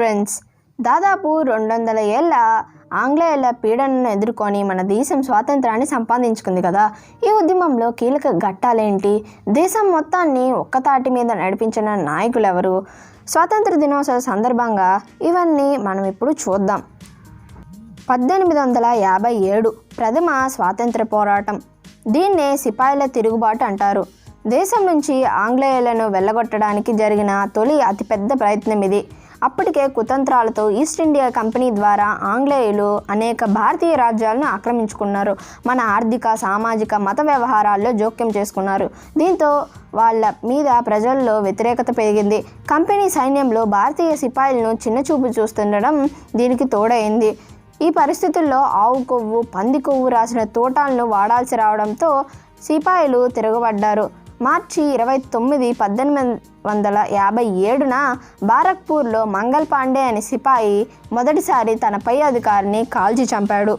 Friends. దాదాపు రెండు వందల ఏళ్ళ ఆంగ్లేయుల పీడనను ఎదుర్కొని మన దేశం స్వాతంత్రాన్ని సంపాదించుకుంది కదా. ఈ ఉద్యమంలో కీలక ఘట్టాలేంటి? దేశం మొత్తాన్ని ఒక్కతాటి మీద నడిపించిన నాయకులు ఎవరు స్వాతంత్ర దినోత్సవ సందర్భంగా ఇవన్నీ మనం ఇప్పుడు చూద్దాం. పద్దెనిమిది వందల యాభై ఏడు ప్రథమ స్వాతంత్ర పోరాటం. దీన్నే సిపాయిల తిరుగుబాటు అంటారు. దేశం నుంచి ఆంగ్లేయులను వెళ్ళగొట్టడానికి జరిగిన తొలి అతిపెద్ద ప్రయత్నం ఇది. అప్పటికే కుతంత్రాలతో ఈస్ట్ ఇండియా కంపెనీ ద్వారా ఆంగ్లేయులు అనేక భారతీయ రాజ్యాలను ఆక్రమించుకున్నారు. మన ఆర్థిక సామాజిక మత వ్యవహారాల్లో జోక్యం చేసుకున్నారు. దీంతో వాళ్ళ మీద ప్రజల్లో వ్యతిరేకత పెరిగింది. కంపెనీ సైన్యంలో భారతీయ సిపాయిలను చిన్నచూపు చూస్తుండడం దీనికి తోడైంది. ఈ పరిస్థితుల్లో ఆవు కొవ్వు పంది కొవ్వు రాసిన తోటాలను వాడాల్సి రావడంతో సిపాయిలు తిరగబడ్డారు. మార్చి ఇరవై తొమ్మిది పద్దెనిమిది వందల యాభై ఏడున బారక్పూర్లో మంగల్ పాండే అనే సిపాయి మొదటిసారి తన పై అధికారిని కాల్చి చంపాడు.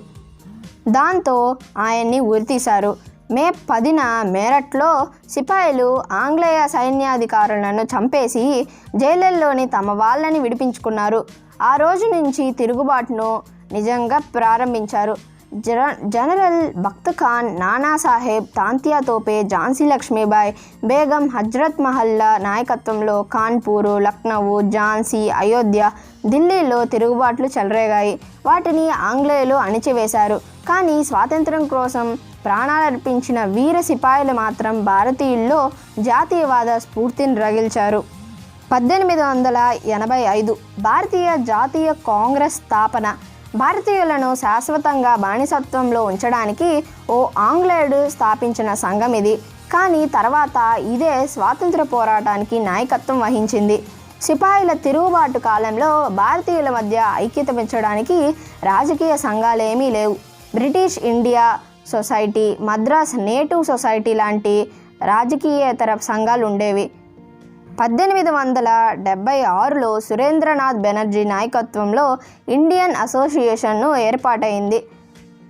దాంతో ఆయన్ని ఉరితీశారు. మే పదిన మేరట్లో సిపాయిలు ఆంగ్లేయ సైన్యాధికారులను చంపేసి జైళ్ళల్లోని తమ వాళ్ళని విడిపించుకున్నారు. ఆ రోజు నుంచి తిరుగుబాటును నిజంగా ప్రారంభించారు. జనరల్ భక్త్ ఖాన్ నానాసాహెబ్ తాంతియా తోపే ఝాన్సీ లక్ష్మీబాయ్ బేగం హజ్రత్ మహల్లా నాయకత్వంలో కాన్పూరు లక్నవు ఝాన్సీ అయోధ్య ఢిల్లీలో తిరుగుబాట్లు చెలరేగాయి. వాటిని ఆంగ్లేయులు అణిచివేశారు. కానీ స్వాతంత్రం కోసం ప్రాణాలర్పించిన వీర సిపాయిలు మాత్రం భారతీయుల్లో జాతీయవాద స్ఫూర్తిని రగిల్చారు. పద్దెనిమిది వందల ఎనభై ఐదు భారతీయ జాతీయ కాంగ్రెస్ స్థాపన భారతీయులను శాశ్వతంగా బానిసత్వంలో ఉంచడానికి ఓ ఆంగ్లేయుడు స్థాపించిన సంఘం ఇది. కానీ తర్వాత ఇదే స్వాతంత్ర పోరాటానికి నాయకత్వం వహించింది. సిపాయిల తిరుగుబాటు కాలంలో భారతీయుల మధ్య ఐక్యత పెంచడానికి రాజకీయ సంఘాలేమీ లేవు. British India society Madras native society లాంటి రాజకీయేతర సంఘాలు ఉండేవి పద్దెనిమిది వందల డెబ్బై ఆరులో సురేంద్రనాథ్ బెనర్జీ నాయకత్వంలో ఇండియన్ అసోసియేషన్ను ఏర్పాటైంది.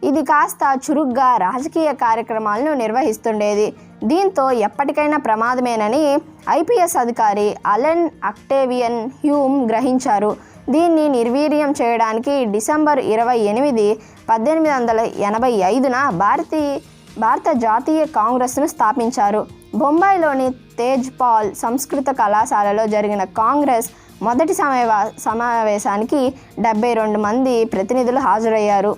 ఇది కాస్త చురుగ్గా రాజకీయ కార్యక్రమాలను నిర్వహిస్తుండేది. దీంతో ఎప్పటికైనా ప్రమాదమేనని ఐపీఎస్ అధికారి అలెన్ అక్టేవియన్ హ్యూమ్ గ్రహించారు. దీన్ని నిర్వీర్యం చేయడానికి డిసెంబర్ ఇరవై ఎనిమిది పద్దెనిమిది వందల ఎనభై ఐదున భారతీ భారత జాతీయ కాంగ్రెస్ను స్థాపించారు. బొంబాయిలోని తేజ్ పాల్ సంస్కృత కళాశాలలో జరిగిన కాంగ్రెస్ మొదటి సమయవా సమావేశానికి డెబ్బై రెండు మంది ప్రతినిధులు హాజరయ్యారు.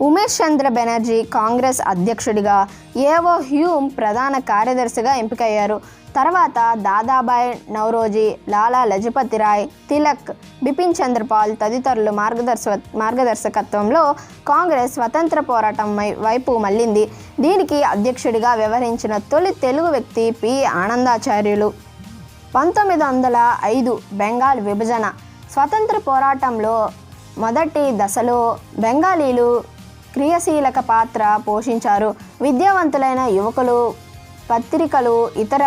ఉమేష్ చంద్ర బెనర్జీ కాంగ్రెస్ అధ్యక్షుడిగా ఏవో హ్యూమ్ ప్రధాన కార్యదర్శిగా ఎంపికయ్యారు. తర్వాత దాదాబాయ్ నౌరోజీ లాలా లజపతి రాయ్ తిలక్ బిపిన్ చంద్రపాల్ తదితరులు మార్గదర్శ మార్గదర్శకత్వంలో కాంగ్రెస్ స్వతంత్ర పోరాటం వై- వైపు మళ్ళింది. దీనికి అధ్యక్షుడిగా వ్యవహరించిన తొలి తెలుగు వ్యక్తి పి. ఆనందాచార్యులు. పంతొమ్మిది వందల ఐదు బెంగాల్ విభజన. స్వతంత్ర పోరాటంలో మొదటి దశలో బెంగాలీలు క్రియాశీలక పాత్ర పోషించారు. విద్యావంతులైన యువకులు పత్రికలు ఇతర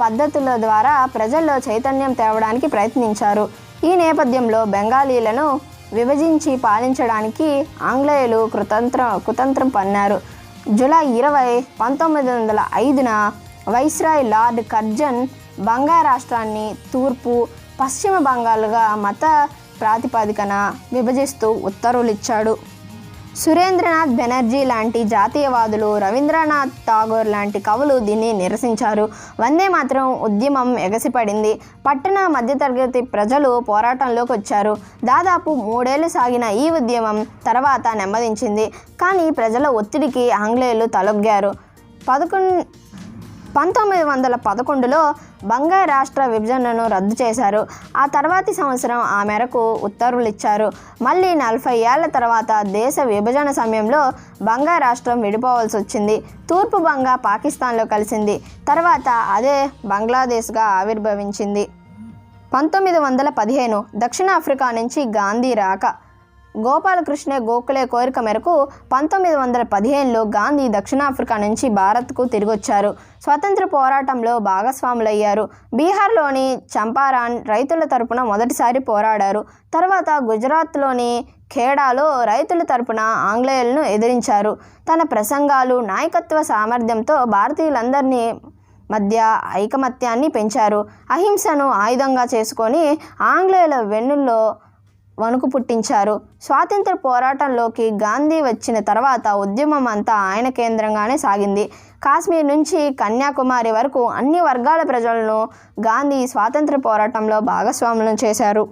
పద్ధతుల ద్వారా ప్రజల్లో చైతన్యం తేవడానికి ప్రయత్నించారు. ఈ నేపథ్యంలో బెంగాలీలను విభజించి పాలించడానికి ఆంగ్లేయులు కృతంత్ర కుతంత్రం పన్నారు. జూలై ఇరవై పంతొమ్మిది వందల ఐదున వైస్రాయ్ లార్డ్ కర్జన్ బంగా రాష్ట్రాన్ని తూర్పు పశ్చిమ బెంగాల్గా మత ప్రాతిపదికన విభజిస్తూ ఉత్తర్వులు ఇచ్చాడు సురేంద్రనాథ్ బెనర్జీ లాంటి జాతీయవాదులు రవీంద్రనాథ్ ఠాగూర్ లాంటి కవులు దీన్ని నిరసించారు. వందే మాత్రం ఉద్యమం ఎగసిపడింది. పట్టణ మధ్యతరగతి ప్రజలు పోరాటంలోకి వచ్చారు. దాదాపు మూడేళ్ళు సాగిన ఈ ఉద్యమం తర్వాత నెమ్మదించింది. కానీ ప్రజల ఒత్తిడికి ఆంగ్లేయులు తలొగ్గారు. పదకొండు పంతొమ్మిది వందల పదకొండులో బంగారు రాష్ట్ర విభజనను రద్దు చేశారు. ఆ తర్వాతి సంవత్సరం ఆ మేరకు ఉత్తర్వులు ఇచ్చారు మళ్ళీ నలభై ఏళ్ళ తర్వాత దేశ విభజన సమయంలో బంగా రాష్ట్రం విడిపోవాల్సి వచ్చింది. తూర్పు బంగా పాకిస్తాన్లో కలిసింది. తర్వాత అదే బంగ్లాదేశ్గా ఆవిర్భవించింది. పంతొమ్మిది వందల పదిహేను దక్షిణాఫ్రికా నుంచి గాంధీ రాక గోపాలకృష్ణ గోఖలే కోరిక మేరకు పంతొమ్మిది వందల పదిహేనులో గాంధీ దక్షిణాఫ్రికా నుంచి భారత్కు తిరిగొచ్చారు. స్వతంత్ర పోరాటంలో భాగస్వాములయ్యారు. బీహార్లోని చంపారాన్ రైతుల తరపున మొదటిసారి పోరాడారు. తర్వాత గుజరాత్లోని ఖేడాలో రైతుల తరపున ఆంగ్లేయులను ఎదిరించారు. తన ప్రసంగాలు నాయకత్వ సామర్థ్యంతో భారతీయులందరినీ మధ్య ఐకమత్యాన్ని పెంచారు. అహింసను ఆయుధంగా చేసుకొని ఆంగ్లేయుల వెన్నుల్లో వణుకు పుట్టించారు. స్వాతంత్ర పోరాటంలోకి గాంధీ వచ్చిన తర్వాత ఉద్యమం అంతా ఆయన కేంద్రంగానే సాగింది. కాశ్మీర్ నుంచి కన్యాకుమారి వరకు అన్ని వర్గాల ప్రజలను గాంధీ స్వాతంత్ర పోరాటంలో భాగస్వాములను చేశారు.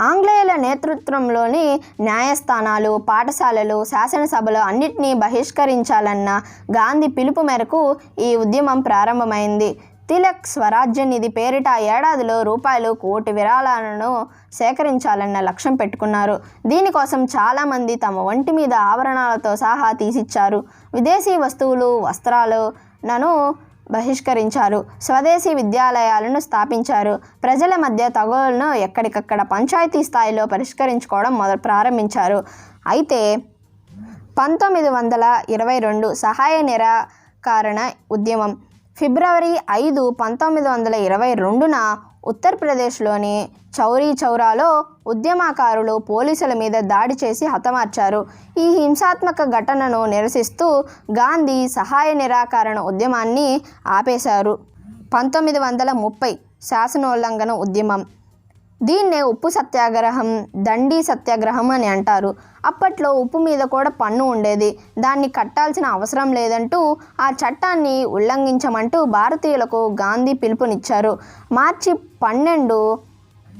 ఆంగ్లేయుల నేతృత్వంలోని న్యాయస్థానాలు పాఠశాలలు శాసనసభలు అన్నిటినీ బహిష్కరించాలన్న గాంధీ పిలుపు మేరకు ఈ ఉద్యమం ప్రారంభమైంది. తిలక్ స్వరాజ్య నిధి పేరిట ఏడాదిలో రూపాయలు కోటి విరాళాలను సేకరించాలన్న లక్ష్యం పెట్టుకున్నారు. దీనికోసం చాలామంది తమ ఒంటి మీద ఆవరణాలతో సహా తీసిచ్చారు. విదేశీ వస్తువులు వస్త్రాలు నను బహిష్కరించారు. స్వదేశీ విద్యాలయాలను స్థాపించారు. ప్రజల మధ్య తగులను ఎక్కడికక్కడ పంచాయతీ స్థాయిలో పరిష్కరించుకోవడం మొదలు ప్రారంభించారు. అయితే పంతొమ్మిది వందల ఇరవై రెండు సహాయ నిరాకరణ ఉద్యమం ఫిబ్రవరి ఐదు పంతొమ్మిది వందల ఇరవై రెండున ఉత్తరప్రదేశ్లోని చౌరీ చౌరాలో ఉద్యమకారులు పోలీసుల మీద దాడి చేసి హతమార్చారు. ఈ హింసాత్మక ఘటనను నిరసిస్తూ గాంధీ సహాయ నిరాకరణ ఉద్యమాన్ని ఆపేశారు. పంతొమ్మిది వందల ముప్పై శాసనోల్లంఘన ఉద్యమం. దీన్నే ఉప్పు సత్యాగ్రహం దండి సత్యాగ్రహం అని అంటారు. అప్పట్లో ఉప్పు మీద కూడా పన్ను ఉండేది. దాన్ని కట్టాల్సిన అవసరం లేదంటూ ఆ చట్టాన్ని ఉల్లంఘించమంటూ భారతీయులకు గాంధీ పిలుపునిచ్చారు. మార్చి పన్నెండు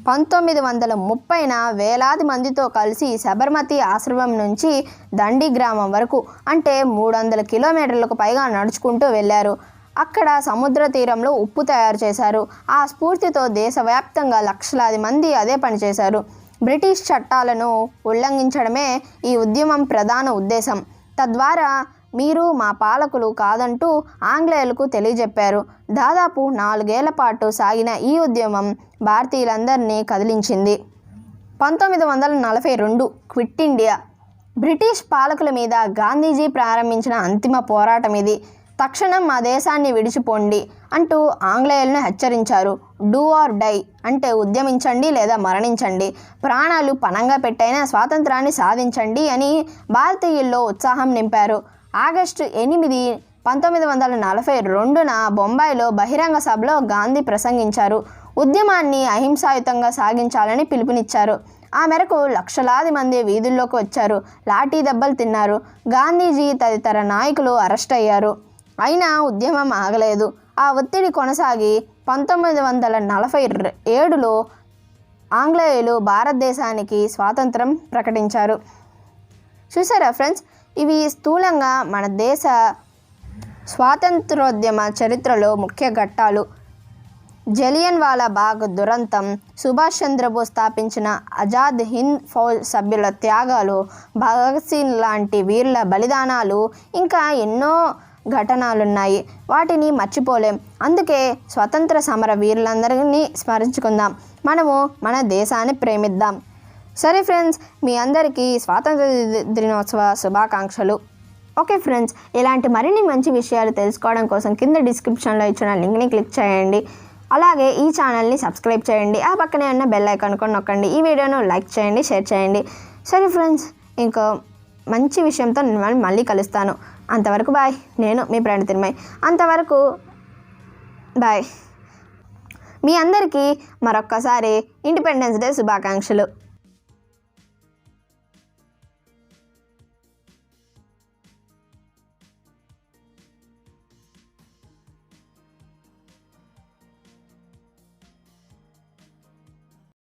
పంతొమ్మిది వందల ముప్పైన వేలాది మందితో కలిసి శబర్మతి ఆశ్రమం నుంచి దండి గ్రామం వరకు అంటే మూడు వందల కిలోమీటర్లకు పైగా నడుచుకుంటూ వెళ్ళారు. అక్కడ సముద్ర తీరంలో ఉప్పు తయారు చేశారు. ఆ స్ఫూర్తితో దేశవ్యాప్తంగా లక్షలాది మంది అదే పని చేశారు. బ్రిటిష్ చట్టాలను ఉల్లంఘించడమే ఈ ఉద్యమం ప్రధాన ఉద్దేశం. తద్వారా మీరు మా పాలకులు కాదంటూ ఆంగ్లేయులకు తెలియజెప్పారు. దాదాపు నాలుగేళ్ళ పాటు సాగిన ఈ ఉద్యమం భారతీయులందరినీ కదిలించింది. పంతొమ్మిది వందల నలభై రెండు క్విట్ ఇండియా. బ్రిటిష్ పాలకుల మీద గాంధీజీ ప్రారంభించిన అంతిమ పోరాటం ఇది. తక్షణం మా దేశాన్ని విడిచిపోండి అంటూ ఆంగ్లేయులను హెచ్చరించారు. డూ ఆర్ డై అంటే ఉద్యమించండి లేదా మరణించండి. ప్రాణాలు పణంగా పెట్టైనా స్వాతంత్రాన్ని సాధించండి అని భారతీయుల్లో ఉత్సాహం నింపారు. ఆగస్టు ఎనిమిది పంతొమ్మిది వందల నలభై రెండున బొంబాయిలో బహిరంగ సభలో గాంధీ ప్రసంగించారు. ఉద్యమాన్ని అహింసాయుతంగా సాగించాలని పిలుపునిచ్చారు. ఆ మేరకు లక్షలాది మంది వీధుల్లోకి వచ్చారు. లాఠీ దెబ్బలు తిన్నారు. గాంధీజీ తదితర నాయకులు అరెస్ట్ అయ్యారు. అయినా ఉద్యమం ఆగలేదు. ఆ ఒత్తిడి కొనసాగి పంతొమ్మిది వందల నలభై ఏడులో ఆంగ్లేయులు భారతదేశానికి స్వాతంత్రం ప్రకటించారు. చూసారా ఫ్రెండ్స్? ఇవి స్థూలంగా మన దేశ స్వాతంత్రోద్యమ చరిత్రలో ముఖ్య ఘట్టాలు. జలియన్ వాలా బాగ్ దురంతం సుభాష్ చంద్రబోస్ స్థాపించిన ఆజాద్ హింద్ ఫౌజ్ సభ్యుల త్యాగాలు భగత్ సింగ్ లాంటి వీరుల బలిదానాలు ఇంకా ఎన్నో ఘటనలున్నాయి. వాటిని మర్చిపోలేం. అందుకే స్వతంత్ర సమర వీరులందరినీ స్మరించుకుందాం. మనము మన దేశాన్ని ప్రేమిద్దాం. సరే ఫ్రెండ్స్ మీ అందరికీ స్వాతంత్ర దినోత్సవ శుభాకాంక్షలు. ఓకే ఫ్రెండ్స్ ఇలాంటి మరిన్ని మంచి విషయాలు తెలుసుకోవడం కోసం కింద డిస్క్రిప్షన్లో ఇచ్చిన లింక్ని క్లిక్ చేయండి. అలాగే ఈ ఛానల్ని సబ్స్క్రైబ్ చేయండి. ఆ పక్కనే ఉన్న బెల్ ఐకాన్ కూడా నొక్కండి. ఈ వీడియోను లైక్ చేయండి షేర్ చేయండి. సరే ఫ్రెండ్స్ ఇంకో మంచి విషయంతో నేను మళ్ళీ కలుస్తాను. అంతవరకు బాయ్. నేను మీ ప్రణి తిరుమై. అంతవరకు బాయ్. మీ అందరికీ మరొక్కసారి ఇండిపెండెన్స్ డే శుభాకాంక్షలు.